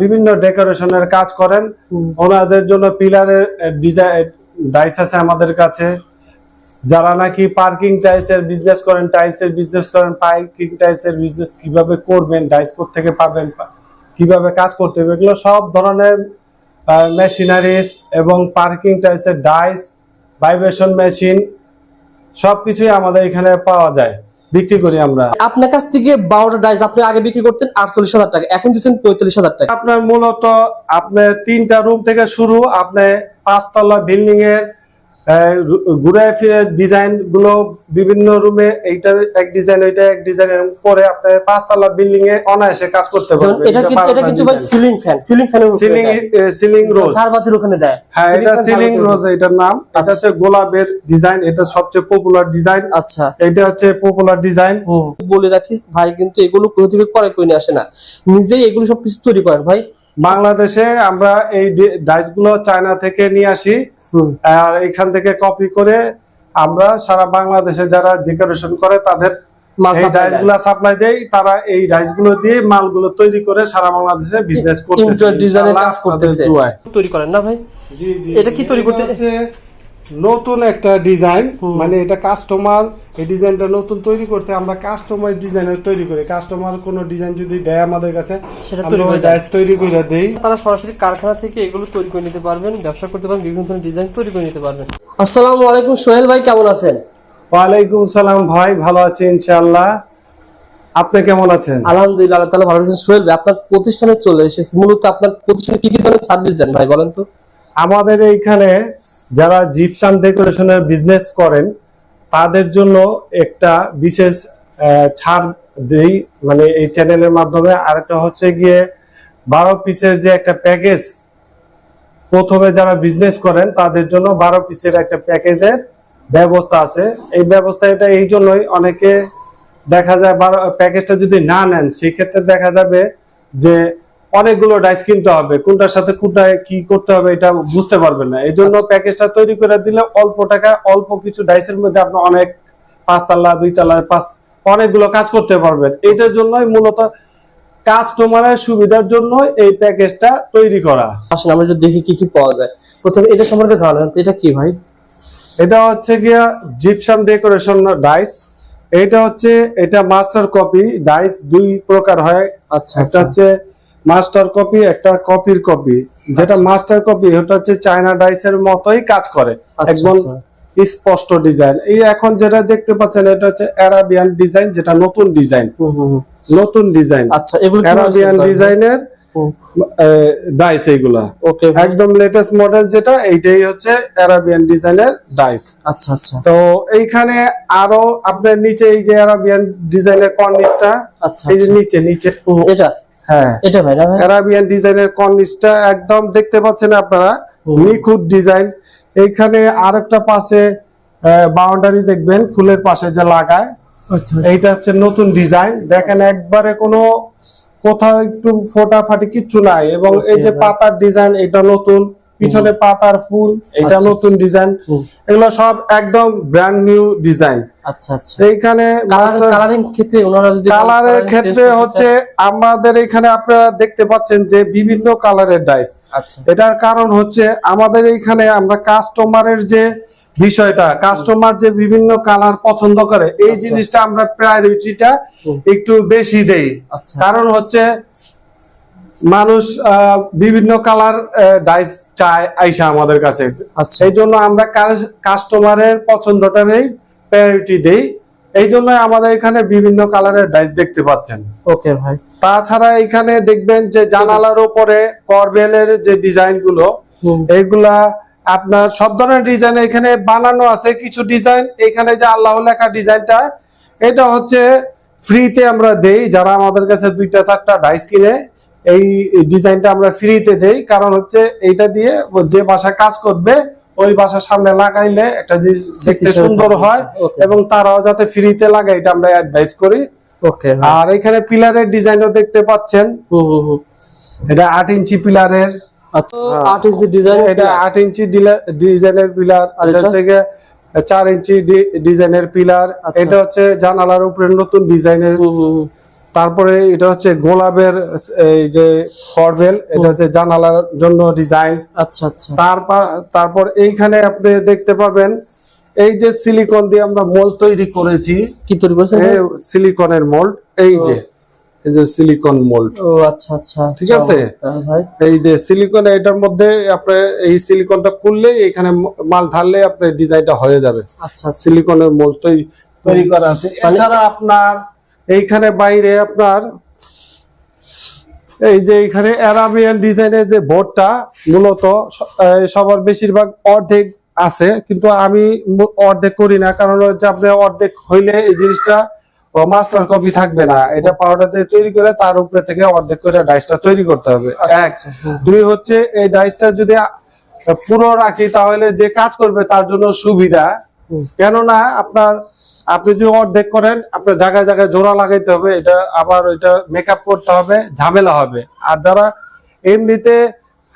বিভিন্ন ডেকোরেশনের কাজ করেন। ওনাদের জন্য পিলারের ডিজাইন ডাইস আছে আমাদের কাছে। যারা নাকি পার্কিং টাইলসের বিজনেস করেন টাইলসের বিজনেস করেন পার্কিং টাইলসের বিজনেস কীভাবে করবেন ডাইস থেকে পাবেন কীভাবে কাজ করতে হবে এগুলো সব ধরনের মেশিনারিজ এবং পার্কিং টাইলসের ডাইস ভাইব্রেশন মেশিন সবকিছুই আমাদের এখানে পাওয়া যায়। বিক্রি করি আমরা। আপনার কাছ থেকে বারোটা ডাইস আপনি আগে বিক্রি করতেন আটচল্লিশ হাজার টাকা এখন দিচ্ছেন পঁয়তাল্লিশ হাজার টাকা। আপনার মূলত আপনার তিনটা রুম থেকে শুরু আপনি পাঁচতলা বিল্ডিং এর ঘুরে ফিরে ডিজাইনগুলো বিভিন্ন রুমে এইটা এক ডিজাইন ওইটা এক ডিজাইন এরকম করে আপনি পাঁচতলা বিল্ডিং এ অনায়াসে কাজ করতে পারবেন। এটা কিন্তু এটা কিন্তু ভাই সিলিং ফ্যান সিলিং ফ্যানের সিলিং সিলিং রোজ ঝাড়বাতির ওখানে দেয়। হ্যাঁ এটা সিলিং রোজ এটার নাম। এটা হচ্ছে গোলাপের ডিজাইন এটা সবচেয়ে পপুলার ডিজাইন আচ্ছা। এটা হচ্ছে পপুলার ডিজাইন বলে রাখি ভাই কিন্তু এগুলো কোথা থেকে করে নিয়ে আসে না। নিজেই এগুলো সব কিছু তৈরি করেন ভাই। বাংলাদেশে আমরা এই ডাইসগুলো চায়না থেকে নিয়ে আসি। আর এখান থেকে কপি করে আমরা সারা বাংলাদেশে যারা ডেকোরেশন করে তাদের সাপ্লাই দেয়। তারা এই ডাইসগুলো দিয়ে মালগুলো তৈরি করে সারা বাংলাদেশে বিজনেস করতেছে। কাজ করতেছে। তৈরি করেন না ভাই? জি, জি, এটা কি তৈরি করতে- হচ্ছে নতুন একটা ডিজাইন মানে এটা কাস্টমার এই ডিজাইনটা নতুন তৈরি করছে আমরা কাস্টমাইজ ডিজাইনের তৈরি করি। কাস্টমার কোনো ডিজাইন যদি দেয় আমাদের কাছে তৈরি করে দেই। তারা সরাসরি কারখানা থেকে এগুলো তৈরি করে নিতে পারবেন ব্যবসা করতে পারবেন বিভিন্ন ধরনের ডিজাইন তৈরি করে নিতে পারবেন। আসসালামু আলাইকুম সোহেল ভাই কেমন আছেন? ওয়ালাইকুম সালাম ভাই ভালো আছি ইনশাআল্লাহ। আপনি কেমন আছেন? আলহামদুলিল্লাহ আল্লাহ তাআলা ভালো আছেন সোহেল ভাই আপনার প্রতিষ্ঠানে চলে এসেছে। মূলত আপনার প্রতিষ্ঠানে কি কি ধরনের সার্ভিস দেন ভাই বলেন তো। আমাদের এইখানে যারা জিপসাম ডেকোরেশনের বিজনেস করেন, তাদের জন্য একটা বিশেষ ছাড় দেই। মানে এই চ্যানেলের মাধ্যমে। আরেকটা হচ্ছে গিয়ে বারো পিসের যে একটা প্যাকেজ প্রথমে যারা বিজনেস করেন, তাদের জন্য বারো পিসের একটা প্যাকেজের ব্যবস্থা আছে। এই ব্যবস্থা এটা এই জন্যই অনেকে দেখা যায় বারো প্যাকেজটা যদি না নেন, সেক্ষেত্রে দেখা যাবে যে অনেকগুলো ডাইস কিনতে হবে কোনটার সাথে কোনটায় কি করতে হবে এটা বুঝতে পারবেন না। এই জন্য প্যাকেজটা তৈরি করে দিলে অল্প টাকা অল্প কিছু ডাইসের মধ্যে আপনি অনেক পাঁচতলা দুইতলা পাঁচ অনেকগুলো কাজ করতে পারবেন। এটার জন্যই মূলত কাস্টমারের সুবিধার জন্য এই প্যাকেজটা তৈরি করা। আসেন আমরা একটু দেখি কি কি পাওয়া যায়। প্রথমে এটা সম্পর্কে ধারণা এটা কি ভাই? এটা হচ্ছে গিয়া জিপসাম ডেকোরেশন ডাইস এটা হচ্ছে এটা মাস্টার কপি ডাইস দুই প্রকার হয়। আচ্ছা আচ্ছা। হচ্ছে মাস্টার কপি একটা কপির কপি। যেটা মাস্টার কপি ওটা হচ্ছে চায়না ডাইসের মতোই কাজ করে। আচ্ছা, একদম আচ্ছা। স্পষ্ট ডিজাইন। এই এখন যেটা দেখতে পাচ্ছেন এটা হচ্ছে অ্যারাবিয়ান ডিজাইন যেটা নতুন ডিজাইন। হুম, হুম, হুম। নতুন ডিজাইন। আচ্ছা এগুলো অ্যারাবিয়ান ডিজাইনের ডাইস এইগুলা ওকে একদম লেটেস্ট মডেল যেটা এইটাই হচ্ছে অ্যারাবিয়ান ডিজাইনের ডাইস আচ্ছা আচ্ছা। তো এইখানে আরও আপনার নিচে এই যে অ্যারাবিয়ান ডিজাইনের কর্নিসটা আচ্ছা এই যে আচ্ছা। নিচে নিচে। এটা হ্যাঁ। এটা ভাই অ্যারাবিয়ান ডিজাইনের কর্নিসটা একদম দেখতে পাচ্ছেন আপনারা। নিখুঁত ডিজাইন এইখানে আরেকটা পাশে বাউন্ডারি দেখবেন ফুলের পাশে যে লাগায়। আচ্ছা। এইটা হচ্ছে নতুন ডিজাইন দেখেন একবারে কোনো কোথাও একটু ফোটাফাটি কিচ্ছু নাই। এবং এই যে পাতার ডিজাইন এটা নতুন। পিছনে পাতার ফুল এটা আচ্ছা, নতুন ডিজাইন এগুলো সব একদম ব্র্যান্ড নিউ ডিজাইন আচ্ছা আচ্ছা। এইখানে কালারিং ক্ষেত্রে ওনারা যদি কালারের ক্ষেত্রে হচ্ছে আমাদের এখানে আপনারা দেখতে পাচ্ছেন যে বিভিন্ন কালারের ডাইস আচ্ছা। এটার কারণ হচ্ছে আমাদের এইখানে আমরা কাস্টমারের যে বিষয়টা কাস্টমার যে বিভিন্ন কালার পছন্দ করে এই আচ্ছা। জিনিসটা আমরা প্রায়োরিটিটা একটু বেশি দেই। আচ্ছা। কারণ হচ্ছে মানুষ আহ, বিভিন্ন কালার ডাইস চায় আইসা আমাদের কাছে। আচ্ছা। এই জন্য আমরা কাস্টমারের পছন্দটারই প্রায়োরিটি দেই। এই জন্য আমাদের এখানে বিভিন্ন কালারের ডাইস দেখতে পাচ্ছেন। ওকে ভাই। তাছাড়া এখানে দেখবেন যে জানালার উপরে করবেলের যে ডিজাইনগুলো। এইগুলা আপনার সব ধরনের ডিজাইন এখানে বানানো আছে কিছু ডিজাইন। এখানে যে আল্লাহ লেখা ডিজাইনটা এটা হচ্ছে ফ্রিতে আমরা দেই। যারা আমাদের কাছে দুইটা চারটা ডাইস কিনে এই ডিজাইনটা আমরা ফ্রিতে দেই কারণ হচ্ছে এইটা দিয়ে যে বাসা কাজ করবে ওই বাসার সামনে লাগাইলে একটা জিনিস দেখতে সুন্দর হয় এবং তারাও যাতে ফ্রিতে লাগায় এটা আমরা অ্যাডভাইস করি। ওকে আর এখানে পিলারের ডিজাইনও দেখতে পাচ্ছেন। এটা আট ইঞ্চি পিলারের। আচ্ছা আট ইঞ্চি ডিজাইন এটা আট ইঞ্চি ডিজাইনের পিলার। আর এটা? হচ্ছে চার ইঞ্চি ডিজাইনের পিলার। আচ্ছা। এটা হচ্ছে জানালার উপরে নতুন ডিজাইনের তারপরে এটা হচ্ছে গোলাপের এই যে করবেল এটা হচ্ছে জানালার জন্য ডিজাইন। আচ্ছা আচ্ছা। তারপর তারপর এইখানে আপনি দেখতে পাবেন এই যে সিলিকন দিয়ে আমরা মোল তৈরি করেছি। কি তৈরি করেছেন ভাই? সিলিকনের মোল্ড এই যে এই যে সিলিকন মোল্ড ও আচ্ছা আচ্ছা। ঠিক আছে? ভাই। এই যে সিলিকন এটার মধ্যে আপনি এই সিলিকনটা খুললে এখানে মাল ঢাললে আপনার ডিজাইনটা হয়ে যাবে। আচ্ছা আচ্ছা। সিলিকনের মোল্ড তৈরি তৈরি করা আছে। এছাড়া আপনার এইখানে বাইরে আপনার এই যে এখানে অ্যারাবিয়ান ডিজাইনের যে বোর্ডটা মূলত সবার বেশিরভাগ অর্ধেক আছে কিন্তু আমি অর্ধেক করি না। কারণ হচ্ছে আপনি অর্ধেক হইলে এই জিনিসটা মাস্টার কপি থাকবে না। এটা পাউডার দিয়ে তৈরি করে তার উপরে থেকে অর্ধেক করে ডাইসটা তৈরি করতে হবে। এক। দুই হচ্ছে এই ডাইসটা যদি পুরো রাখি তাহলে যে কাজ করবে তার জন্য সুবিধা। কেননা আপনার আপনি যদি অর্ধেক করেন আপনার জায়গায় জায়গায় জোড়া লাগাইতে হবে এটা আবার ওইটা মেকআপ করতে হবে ঝামেলা হবে। আর যারা এমনিতে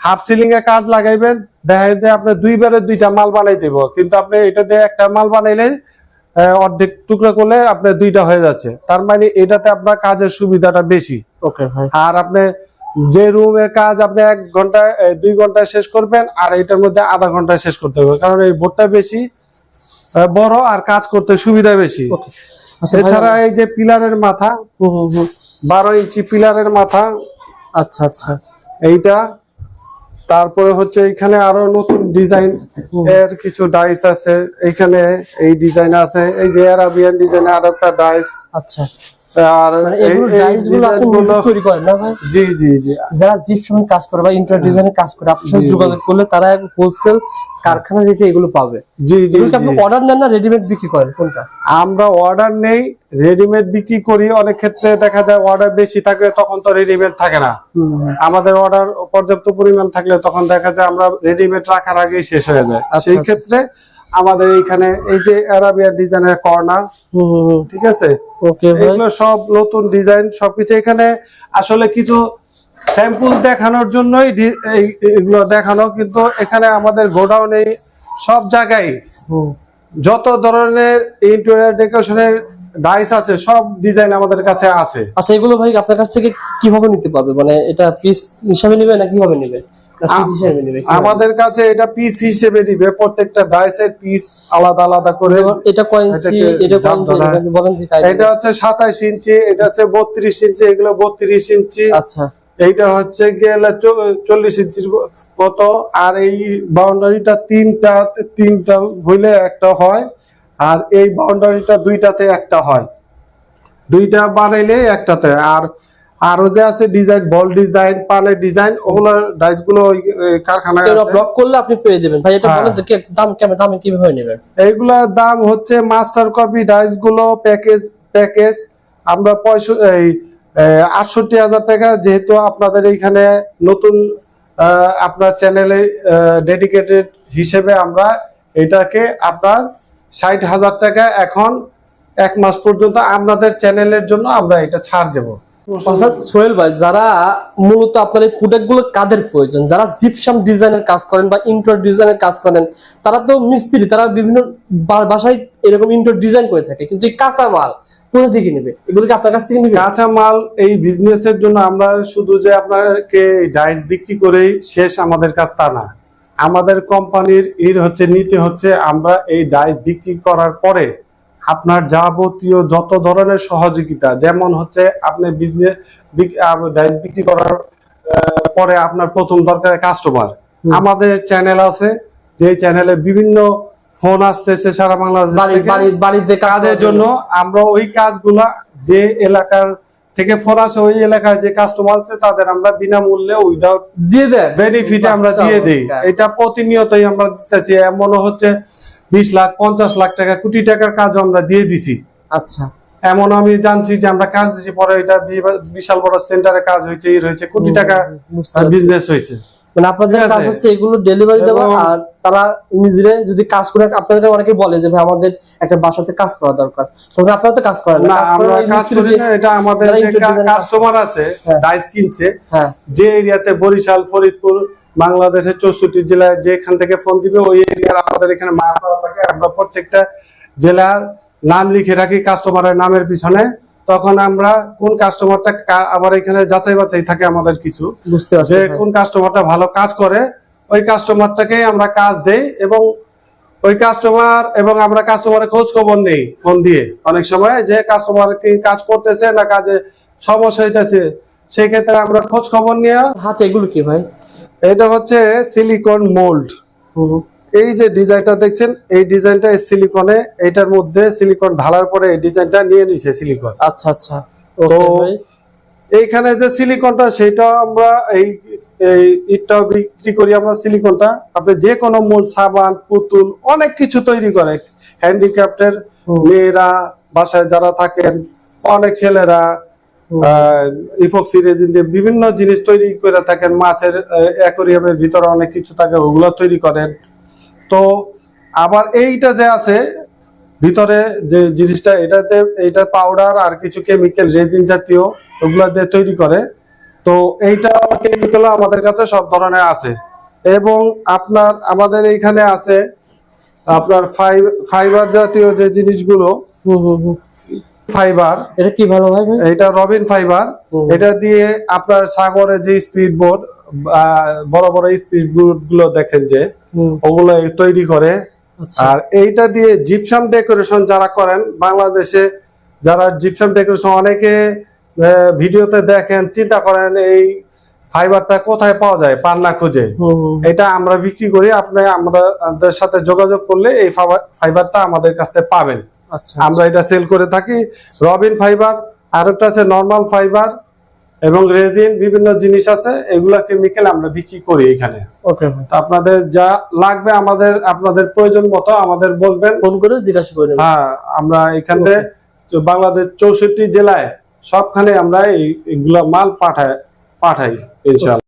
হাফ সিলিং এ কাজ লাগাইবেন দেখা যায় আপনি দুইবারে দুইটা মাল বানাই দেব। কিন্তু আপনি এটা দিয়ে একটা মাল বানাইলে অর্ধেক টুকরা করলে আপনার দুইটা হয়ে যাচ্ছে। তার মানে এটাতে আপনার কাজের সুবিধাটা বেশি। ওকে আর আপনি যে রুমের কাজ আপনি এক ঘন্টায় দুই ঘন্টায় শেষ করবেন আর এটার মধ্যে আধা ঘন্টায় শেষ করতে হবে। কারণ এই বোর্ডটা বেশি বড় আর কাজ করতে সুবিধা বেশি। আচ্ছা এছাড়া এই যে পিলারের মাথা। বারো ইঞ্চি পিলারের মাথা আচ্ছা আচ্ছা। এইটা। তারপরে হচ্ছে এখানে আরও নতুন ডিজাইন এর কিছু ডাইস আছে। এখানে এই ডিজাইন আছে। এই যে অ্যারাবিয়ান ডিজাইন আর একটা ডাইস আচ্ছা। আর এগুলো গুলো আপনি নিজে তৈরি করেন না ভাই? জি জি জি। যারা জিপসাম কাজ করে বা ইন্টার ডিজাইনের কাজ করে আপনার সাথে জি, জি। যোগাযোগ করলে তারা হোলসেল কারখানা রেটে এগুলো পাবে। জি জি আপনি অর্ডার নেন না রেডিমেড বিক্রি করেন? কোনটা? আমরা অর্ডার নেই রেডিমেড বিক্রি করি। অনেক ক্ষেত্রে দেখা যায় অর্ডার বেশি থাকে তখন তো রেডিমেড থাকে না। আমাদের অর্ডার পর্যাপ্ত পরিমাণ থাকলে তখন দেখা যায় আমরা রেডিমেড রাখার আগেই শেষ হয়ে যায়। আচ্ছা, সেই আচ্ছা। ক্ষেত্রে আমাদের এইখানে এই যে অ্যারাবিয়ান ডিজাইনের কর্নার ঠিক আছে? এগুলো সব নতুন ডিজাইন সবকিছু এখানে আসলে কিছু স্যাম্পল দেখানোর জন্যই এগুলো দেখানো কিন্তু এখানে আমাদের গোডাউনে সব জায়গায় যত ধরনের ইন্টেরিয়র ডেকোরেশনের ডাইস আছে সব ডিজাইন আমাদের কাছে আছে। আচ্ছা এগুলো ভাই আপনার কাছ থেকে কীভাবে নিতে পারবে? মানে এটা পিস হিসাবে নেবে না কীভাবে নেবে? আমাদের কাছে এটা পিস হিসেবে দিবে প্রত্যেকটা ডাইসের পিস আলাদা আলাদা করে। এটা এটা হচ্ছে সাতাইশ ইঞ্চি এটা হচ্ছে বত্রিশ ইঞ্চি এগুলো বত্রিশ ইঞ্চি। আচ্ছা। এইটা হচ্ছে গেলে চল্লিশ ইঞ্চির মতো আর এই বাউন্ডারিটা তিনটা তিনটা হইলে একটা হয় আর এই বাউন্ডারিটা দুইটাতে একটা হয়। দুইটা বানাইলে একটাতে আর আরও যে আছে ডিজাইন বল ডিজাইন পানের ডিজাইন ওগুলো ডাইসগুলো কারখানায় আছে। ব্লক করলে আপনি পেয়ে যাবেন। ভাই এটা হ্যাঁ। বলেন কি দাম কেমন দামে কীভাবে নেবেন? এইগুলার দাম হচ্ছে মাস্টার কপি ডাইসগুলো প্যাকেজ প্যাকেজ আমরা পঁয়ষট্টি এই আটষট্টি হাজার টাকা যেহেতু আপনাদের এইখানে নতুন আপনার চ্যানেলে ডেডিকেটেড হিসেবে আমরা এটাকে আপনার ষাট হাজার টাকা এখন এক মাস পর্যন্ত আপনাদের চ্যানেলের জন্য আমরা এটা ছাড় দেব। সোহেল ভাই, যারা মূলত আপনার এই প্রোডাক্টগুলো কাদের প্রয়োজন? যারা ডিজাইনের কাজ করেন বা ইন্টার ডিজাইনের কাজ করেন, তারা তো মিস্ত্রি, তারা বিভিন্ন বাসায় এরকম ইন্টার ডিজাইন করে থাকে। কিন্তু এই কাঁচা মাল থেকে আপনার কাছ থেকে এই বিজনেসের জন্য আমরা শুধু যে আপনাকে ডাইস বিক্রি করেই শেষ আমাদের কাছ তা না। আমাদের কোম্পানির এর হচ্ছে, নিতে হচ্ছে, আমরা এই ডাইস বিক্রি করার পরে আপনার যাবতীয় যত ধরনের সহযোগিতা যেমন হচ্ছে আপনি বিজনেস ডাইস বিক্রি করার পরে আপনার প্রথম দরকার কাস্টমার আমাদের চ্যানেল আছে যে চ্যানেলে বিভিন্ন ফোন আসতেছে সারা বাংলাদেশ বাড়িতে কাজের জন্য আমরা ওই কাজগুলা যে এলাকার থেকে ফোন আসে ওই এলাকার যে কাস্টমার আছে তাদের আমরা বিনামূল্যে উইদাউট দিয়ে দেয় বেনিফিট আমরা দিয়ে দেই। এটা প্রতিনিয়তই আমরা দিতেছি। এমনও হচ্ছে বিশ লাখ পঞ্চাশ লাখ টাকা কোটি টাকার কাজ আমরা দিয়ে দিছি। আচ্ছা। এমন আমি জানছি যে আমরা কাজ দিছি পরে এটা বিশাল বড় সেন্টারে কাজ হয়েছে এই হয়েছে কোটি টাকা বিজনেস হয়েছে। মানে আপনাদের কাজ হচ্ছে এগুলো ডেলিভারি দেওয়া আর তারা নিজেরা যদি কাজ করে আপনাদের অনেকে বলে যে ভাই আমাদের একটা বাসাতে কাজ করা দরকার। তখন আপনারা তো কাজ করেন না। কাজ আমরা কাজ করি না এটা আমাদের কাস্টমার আছে হ্যাঁ। ডাইস কিনছে হ্যাঁ। যে এরিয়াতে বরিশাল ফরিদপুর বাংলাদেশের চৌষট্টি জেলায় যেখান থেকে ফোন দিবে ওই এরিয়ার আমাদের এখানে মাল করা থাকে। আমরা প্রত্যেকটা জেলার নাম লিখে রাখি কাস্টমারের নামের পিছনে। তখন আমরা কোন কাস্টমারটা আবার এখানে যাচাই বাছাই থাকে আমাদের কিছু। বুঝতে পারছি কোন কাস্টমারটা ভালো কাজ করে ওই কাস্টমারটাকে আমরা কাজ দেই এবং ওই কাস্টমার এবং আমরা কাস্টমারের খোঁজ খবর নেই ফোন দিয়ে। অনেক সময় যে কাস্টমার কি কাজ করতেছে না কাজে সমস্যা হইতেছে সেই ক্ষেত্রে আমরা খোঁজ খবর নিয়ে হাতে এগুলো কি ভাই? এটা হচ্ছে সিলিকন মোল্ড। এই যে ডিজাইনটা দেখছেন এই ডিজাইনটা সিলিকনে এইটার মধ্যে সিলিকন ঢালার পরে এই ডিজাইনটা নিয়ে নিছে সিলিকন আচ্ছা আচ্ছা। তো এইখানে যে সিলিকনটা সেটা আমরা এই এই ইটটাও বিক্রি করি আমরা সিলিকনটা আপনি যে কোনো মূল সাবান পুতুল অনেক কিছু তৈরি করে। হ্যান্ডিক্রাফটের মেয়েরা বাসায় যারা থাকেন অনেক ছেলেরা। রেজিন দিয়ে বিভিন্ন জিনিস তৈরি করে থাকেন, মাছের অ্যাকোরিয়ামের ভিতরে অনেক কিছু থাকে, ওগুলো তৈরি করেন। তো আবার এইটা যে আছে, ভিতরে যে জিনিসটা, এটাতে, এইটা পাউডার আর কিছু কেমিক্যাল রেজিন জাতীয়, ওগুলো দিয়ে তৈরি করে। তো এইটা কেমিক্যাল আমাদের কাছে সব ধরনের আছে। এবং আপনার, আমাদের এইখানে আছে আপনার ফাইবার জাতীয় যে জিনিসগুলো। ফাইবার। এটা কি ভালো ভাই? এটা রবিন ফাইবার। এটা দিয়ে আপনার সাগরে যে স্পিড বোট বড় বড় স্পিড বোটগুলো দেখেন যে ওগুলো তৈরি করে। আচ্ছা। আর এইটা দিয়ে জিপসাম ডেকোরেশন যারা করেন বাংলাদেশে যারা জিপসাম ডেকোরেশন অনেকে ভিডিওতে দেখেন চিন্তা করেন এই ফাইবারটা কোথায় পাওয়া যায় পান্না খুঁজে। এটা আমরা বিক্রি করি আপনি আমাদের সাথে যোগাযোগ করলে এই ফাইবার- ফাইবারটা আমাদের কাছ থেকে পাবেন। আমরা এটা সেল করে থাকি। রবিন ফাইবার আর একটা আছে নর্মাল ফাইবার এবং রেজিন বিভিন্ন জিনিস আছে এগুলা কেমিক্যাল আমরা বিক্রি করি এখানে। ওকে তো আপনাদের যা লাগবে আমাদের আপনাদের প্রয়োজন মতো আমাদের বলবেন। ফোন করে জিজ্ঞাসা করে হ্যাঁ আমরা এখানে বাংলাদেশ চৌষট্টি জেলায় সবখানে আমরা এইগুলা মাল পাঠাই পাঠাই ইনশাল্লাহ